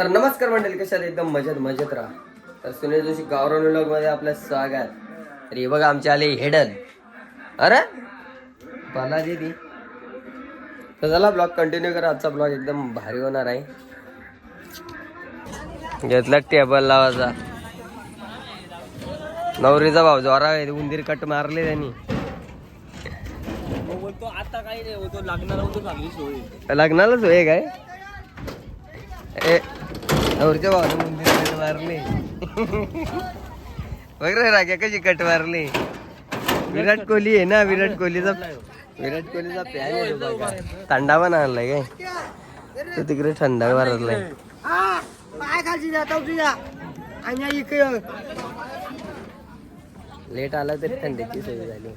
तर नमस्कार मंडळी कशात एकदम मजेत मजेत राहा. तर सुनील जोशी गावरानमध्ये आपलं स्वागत. तर हे बघा आमचे आले हेडन. अरे? मला दे तर चला ब्लॉग कंटिन्यू करा. आजचा ब्लॉग एकदम भारी होणार आहे. घेतला टेबल लावायचा? नवरीचा भाऊ जोरा आहे उंदीर कट मारले त्यांनी. बोलतो आता काही नाही होतो चांगली सोय. काय? ए नवरीच्या उंदीर कट मारले बघ रे राग्या कशी कट मारली विराट कोहली आहे ना विराट कोहलीचा विराट कोहलीचा फॅन आहे तो बघा थंडा पण आणलाय काय तो तिकडे थंडा मारलाय आणि इकडे लेट आला तरी थंडीची सोय झाली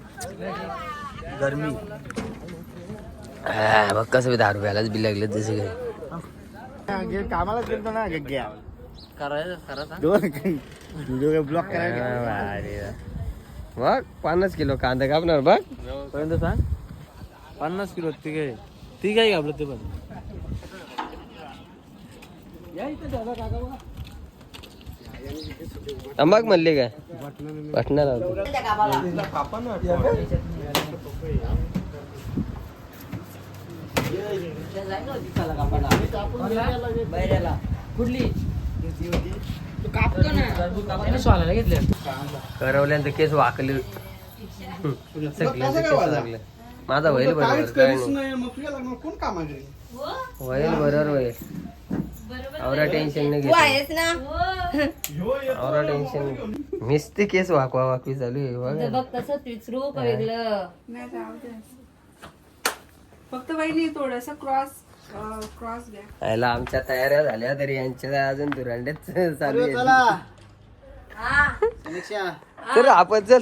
गरमी हा, बघ कसं दारू प्यायलाच बी लागले तसे काय कामाला गेलतो ना गग्ग्या करायचं खरं दोन ब्लॉक करायचा बघ पन्नास किलो कांदा कापणार बघ पर्यंत सांग पन्नास किलो ती काय ती काय घाबरत ते पण तंबाक म्हणले काय वाटणार. कुठली? स्वाला घेतले करवल्यानंतर केस वाकले माझा होईल बरोबर काय नाही. होईल बरोबर होईल आवरा टेन्शन नाही आवरा टेन्शन नुसते केस वाकवा वाकवी चालू आहे बघा. तसं वेगळं. नाही जाऊ दे. फक्त वहिनी थोडस क्रॉस क्रॉस घ्या. याला आमच्या तयाऱ्या झाल्या तरी यांच्या अजून दुरांड्याच चालू आहे हा. तर आपण चल.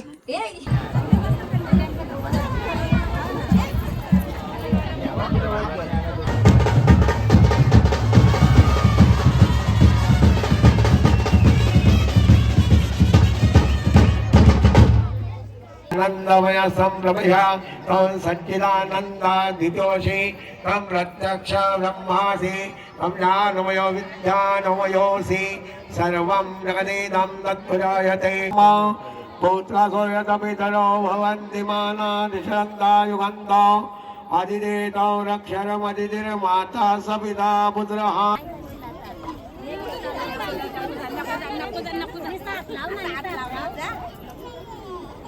సంభ్రమయ సంభ్రమయ తం సచ్చిదానందాదితోషి తం ప్రత్యక్ష బ్రహ్మాసి తం జ్ఞానమయో విద్యానమయోసి సర్వం జగదీదం తత్పురాయతే పౌత్రసూయతపితరో భవంతి మానా నిషందాయుగంతో అదిదేతో రక్షరమదిదిర్ మాతా సపితా పుత్ర.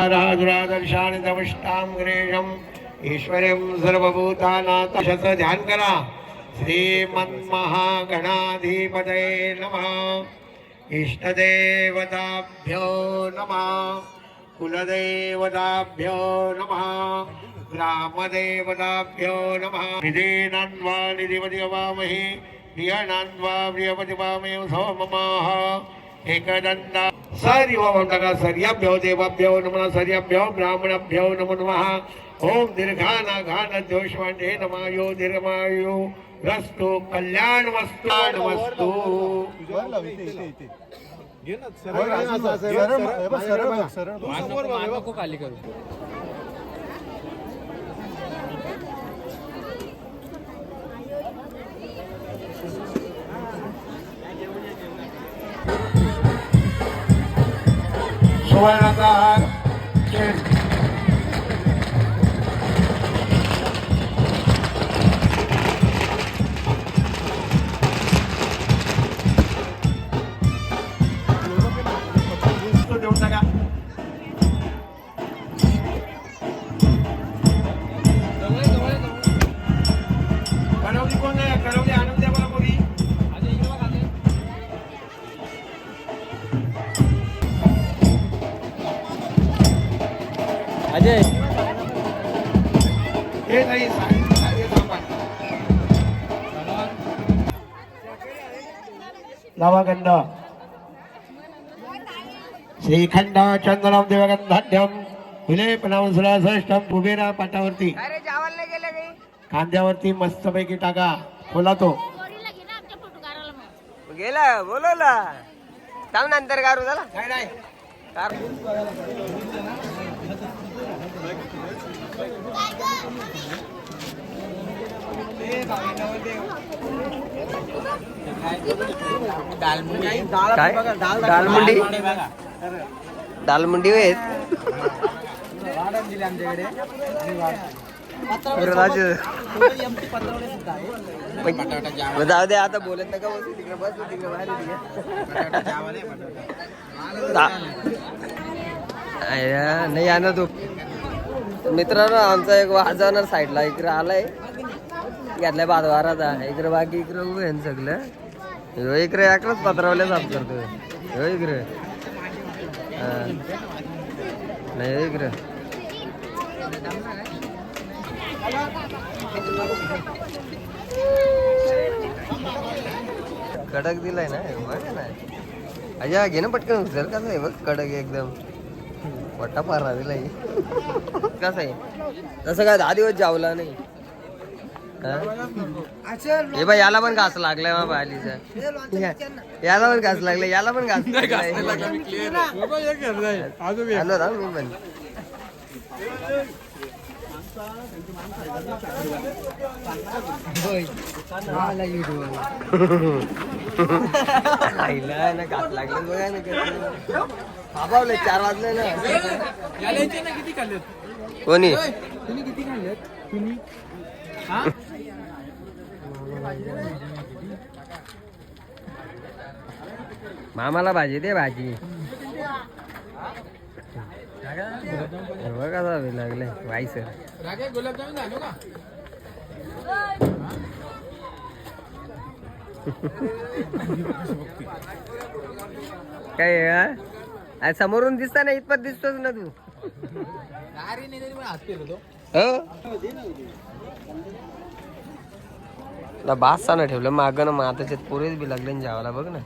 पिता दमष्टाम राजुरादर्शानि तविष्टां गिरीशम् ईश्वरीं ध्यान करा। श्रीमन्महागणाधिपतये नमः। इष्टदेवताभ्यो नमः। कुलदेवताभ्यो नमः। ग्रामदेवताभ्यो नमः। निधीनान्वा निधिपतिवामहे प्रियाणान्वा प्रियपतिवामे सोममाः एकदन्ता सर्व म्हणता सर्याभ्यो देवाभ्यो नमः सर्याभ्यो ब्राह्मणाभ्यो नमो नमः ओम दीर्घाना घान दोषवांडे नमायो दीर्घमायो रस्तु कल्याण वस्तु वस्तु खाली करू Swarnakar, अजय. हे नाही. नवगंध. श्रीखंड चंदनम देवगंधाढ्यम विलेपनावसुरा श्रेष्ठम कुबेरा पाटावरती. कांद्यावरती मस्तपैकी टाका. खोला तो. गेला बोलवला. थांब नंतर कारू झाला नाही नाही. काय? दालमुंडी दालमुंडी वेत जाऊ दे आता बोलत नका बसू तिकडे बस तू तिकडे बाहेर ये. नाही आणा तू मित्रांनो आमचा एक वाजवणार साईडला इकडे आलाय. घेतलाय बादवाराचा इकडे बाकी इकडे उभे आहे ना सगळं. ह्यो इकडे एकलाच पत्रावल्या साफ करतो ह्यो इकडे. नाही इकडे. कडक दिलाय ना बघ ना. अजा घे ना पटकन उचल. कसं आहे बघ कडक एकदम. पट्टा पारा दिलाय. कसं आहे? तसं काय दहा दिवस जावला नाही. हा? हे बाय याला पण घास लागलाय मा बालीचा. याला पण घास लागलाय याला पण घास लागलाय. आलो ना मी पण आईला ना घास लागले बघा ना चार वाजले ना. कोणी? मामाला भाजी दे भाजी. बघा लागले. काय आहे, हा? आज समोरून दिसता ना इतपत दिसतोच ना तू. हो? ला बादशानं ठेवलं माग ना मग आता पोरेच बी लागले ना जावाला बघ ना?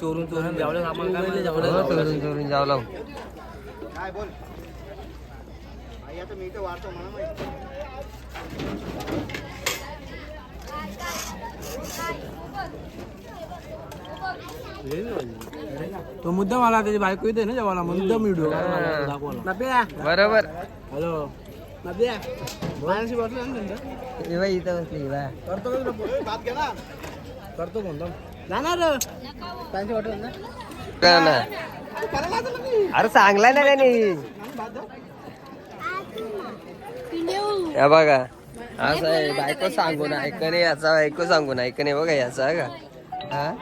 चोरून चोरून जावलं माहिती हो, चोरून चोरून जावला काय बोल? आई आता मी इथं वाढतो मला माहिती तो मुद्दा मला त्याची बायको येते ना जेवायला मुद्दा दाखवायला. बरोबर. हॅलो बाई इथं बसली बाई. करतो करतो कोणता जाणार त्यांची वाटत ना? अरे सांगलाय ना त्याने. या बघा. असं आहे बायको सांगून ऐकणे याचा बायको सांगून ऐकणे बघा याचा का? हा?